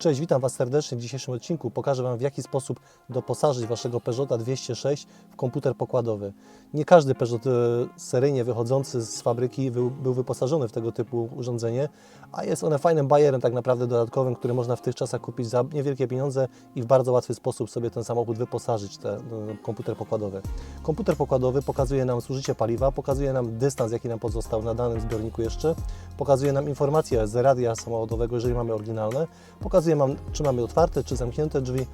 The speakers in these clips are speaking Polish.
Cześć, witam Was serdecznie. W dzisiejszym odcinku pokażę Wam w jaki sposób doposażyć Waszego Peugeota 206 w komputer pokładowy. Nie każdy Peugeot e, seryjnie wychodzący z fabryki był, wyposażony w tego typu urządzenie, a jest one fajnym bajerem tak naprawdę dodatkowym, który można w tych czasach kupić za niewielkie pieniądze i w bardzo łatwy sposób sobie ten samochód wyposażyć, ten e, komputer pokładowy. Komputer pokładowy pokazuje nam zużycie paliwa, pokazuje nam dystans, jaki nam pozostał na danym zbiorniku jeszcze, pokazuje nam informacje z radia samochodowego, jeżeli mamy oryginalne, pokazuje nam, czy mamy otwarte, czy zamknięte drzwi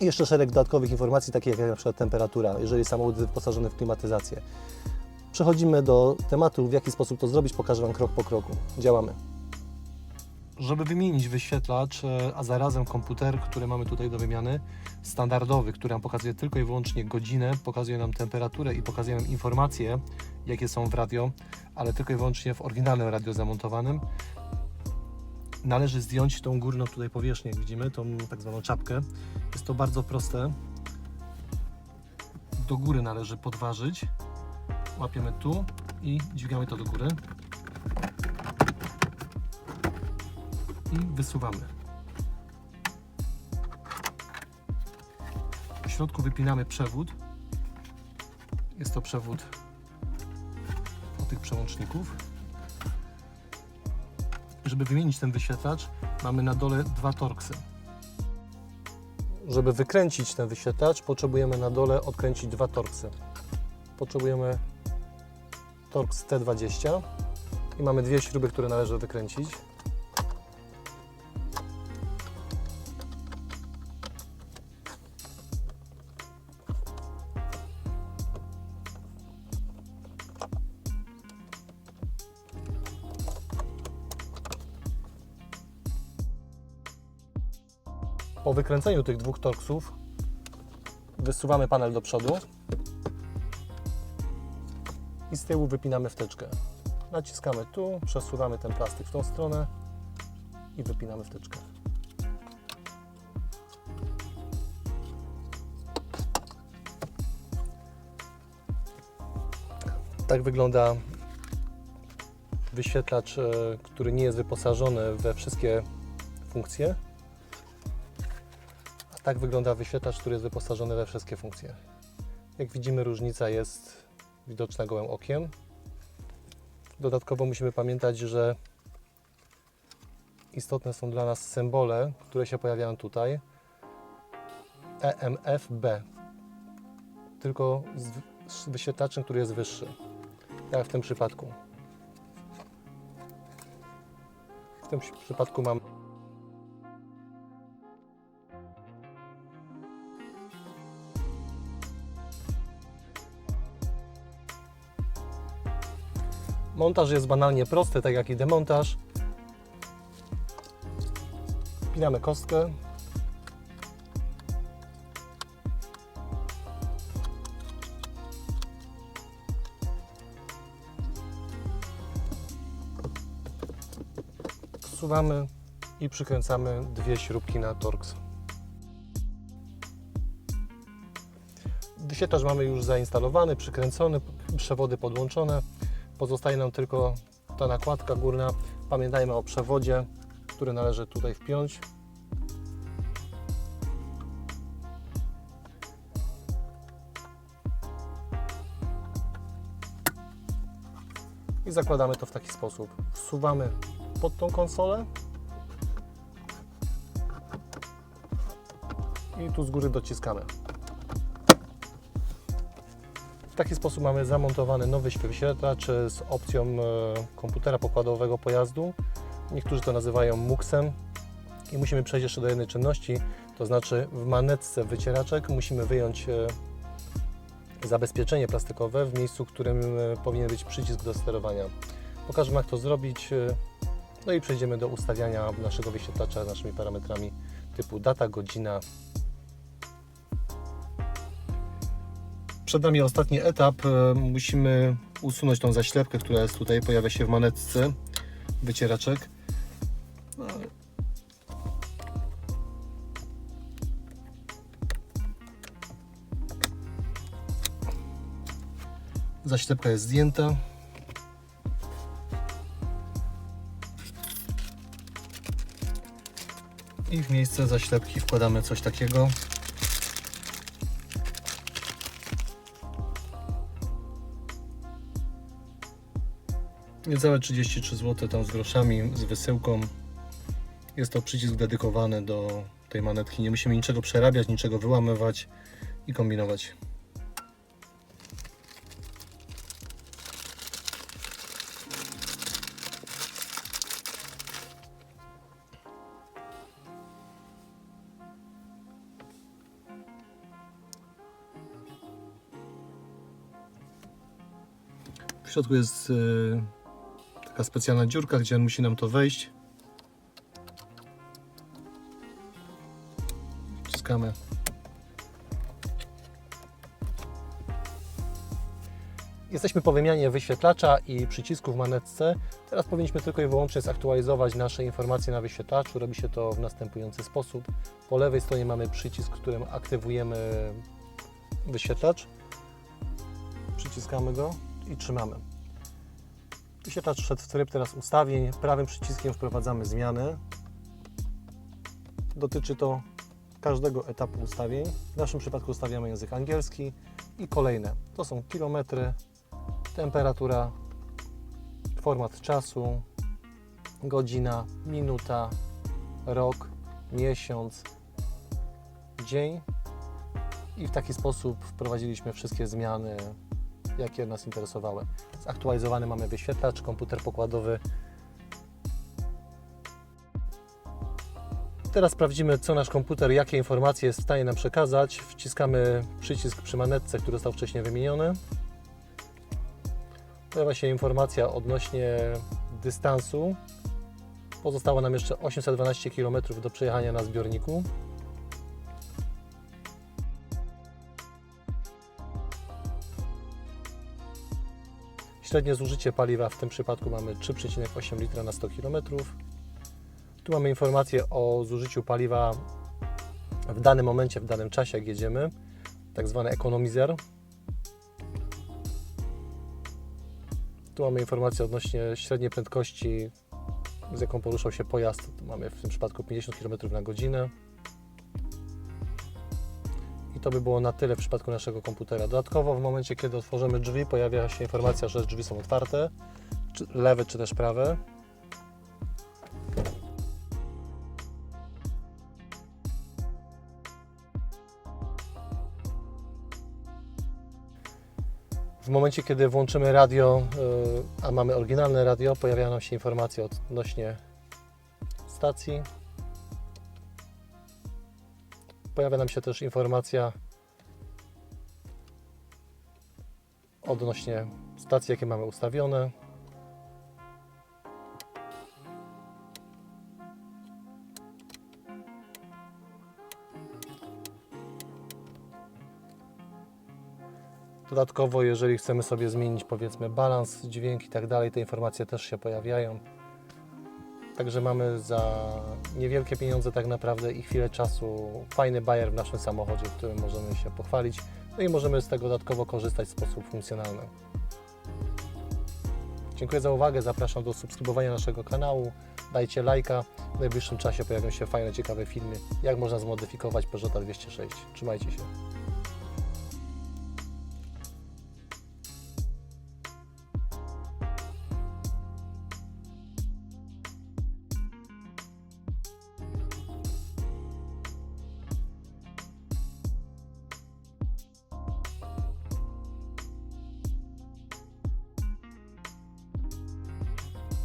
i jeszcze szereg dodatkowych informacji, takich jak na przykład temperatura, jeżeli samochód jest wyposażony w klimatyzację. Przechodzimy do tematu, w jaki sposób to zrobić, pokażę Wam krok po kroku. Działamy. Żeby wymienić wyświetlacz, e, a zarazem komputer, który mamy tutaj do wymiany, standardowy, który nam pokazuje tylko i wyłącznie godzinę, pokazuje nam temperaturę i pokazuje nam informacje, jakie są w radio, ale tylko i wyłącznie w oryginalnym radio zamontowanym, należy zdjąć tą górną tutaj powierzchnię, jak widzimy, tą tak zwaną czapkę. Jest to bardzo proste. Do góry należy podważyć. Łapiemy tu i dźwigamy to do góry. I wysuwamy. W środku wypinamy przewód. Jest to przewód od tych przełączników. Żeby wymienić ten wyświetlacz, mamy na dole dwa torksy. Żeby wykręcić ten wyświetlacz, potrzebujemy na dole odkręcić dwa torksy. Potrzebujemy torks T20 i mamy dwie śruby, które należy wykręcić. Po wykręceniu tych dwóch torksów wysuwamy panel do przodu i z tyłu wypinamy wtyczkę. Naciskamy tu, przesuwamy ten plastik w tą stronę i wypinamy wtyczkę. Tak wygląda wyświetlacz, e, który nie jest wyposażony we wszystkie funkcje. Tak wygląda wyświetlacz, który jest wyposażony we wszystkie funkcje. Jak widzimy, różnica jest widoczna gołym okiem. Dodatkowo musimy pamiętać, że istotne są dla nas symbole, które się pojawiają tutaj. EMFB. Tylko z wyświetlaczem, który jest wyższy. Jak w tym przypadku. W tym przy- przypadku mam Montaż jest banalnie prosty, tak jak i demontaż. Wpinamy kostkę. Wsuwamy i przykręcamy dwie śrubki na torks. Wyświetlacz mamy już zainstalowany, przykręcony, przewody podłączone. Pozostaje nam tylko ta nakładka górna. Pamiętajmy o przewodzie, który należy tutaj wpiąć. I zakładamy to w taki sposób. Wsuwamy pod tą konsolę. I tu z góry dociskamy. Taki sposób mamy zamontowany nowy wyświetlacz z opcją e, komputera pokładowego pojazdu. Niektórzy to nazywają MUX-em. I musimy przejść jeszcze do jednej czynności, to znaczy w manetce wycieraczek musimy wyjąć e, zabezpieczenie plastikowe w miejscu, w którym e, powinien być przycisk do sterowania. Pokażę jak to zrobić, no i przejdziemy do ustawiania naszego wyświetlacza naszymi parametrami typu data, godzina, Przed nami ostatni etap. E, Musimy usunąć tą zaślepkę, która jest tutaj, pojawia się w manetce wycieraczek. Zaślepka jest zdjęta. I w miejsce zaślepki wkładamy coś takiego. Niecałe 33 zł tam z groszami, z wysyłką. Jest to przycisk dedykowany do tej manetki. Nie musimy niczego przerabiać, niczego wyłamywać i kombinować. W środku jest y, taka specjalna dziurka, gdzie musi nam to wejść. Wciskamy. Jesteśmy po wymianie wyświetlacza i przycisku w manetce. Teraz powinniśmy tylko i wyłącznie zaktualizować nasze informacje na wyświetlaczu. Robi się to w następujący sposób. Po lewej stronie mamy przycisk, którym aktywujemy wyświetlacz. Przyciskamy go i trzymamy. Wyświetlacz wszedł w tryb teraz ustawień. Prawym przyciskiem wprowadzamy zmiany. Dotyczy to każdego etapu ustawień. W naszym przypadku ustawiamy język angielski i kolejne. To są kilometry, temperatura, format czasu, godzina, minuta, rok, miesiąc, dzień. I w taki sposób wprowadziliśmy wszystkie zmiany, jakie nas interesowały. Zaktualizowany mamy wyświetlacz, komputer pokładowy. Teraz sprawdzimy, co nasz komputer, jakie informacje jest w stanie nam przekazać. Wciskamy przycisk przy manetce, który został wcześniej wymieniony. Pojawia się informacja odnośnie dystansu. Pozostało nam jeszcze 812 km do przejechania na zbiorniku. Średnie zużycie paliwa w tym przypadku mamy 3,8 litra na 100 km. Tu mamy informację o zużyciu paliwa w danym momencie, w danym czasie, jak jedziemy, tak zwany ekonomizer. Tu mamy informację odnośnie średniej prędkości, z jaką poruszał się pojazd. Tu mamy w tym przypadku 50 km na godzinę. To by było na tyle w przypadku naszego komputera. Dodatkowo w momencie, kiedy otworzymy drzwi, pojawia się informacja, że drzwi są otwarte, czy lewe czy też prawe. W momencie, kiedy włączymy radio, y, a mamy oryginalne radio, pojawia nam się informacja odnośnie stacji. Pojawia nam się też informacja odnośnie stacji, jakie mamy ustawione. Dodatkowo, jeżeli chcemy sobie zmienić powiedzmy balans, dźwięk i tak dalej, te informacje też się pojawiają. Także mamy za niewielkie pieniądze tak naprawdę i chwilę czasu fajny bajer w naszym samochodzie, którym możemy się pochwalić. No i możemy z tego dodatkowo korzystać w sposób funkcjonalny. Dziękuję za uwagę, zapraszam do subskrybowania naszego kanału, dajcie lajka. W najbliższym czasie pojawią się fajne, ciekawe filmy, jak można zmodyfikować Peugeota 206. Trzymajcie się.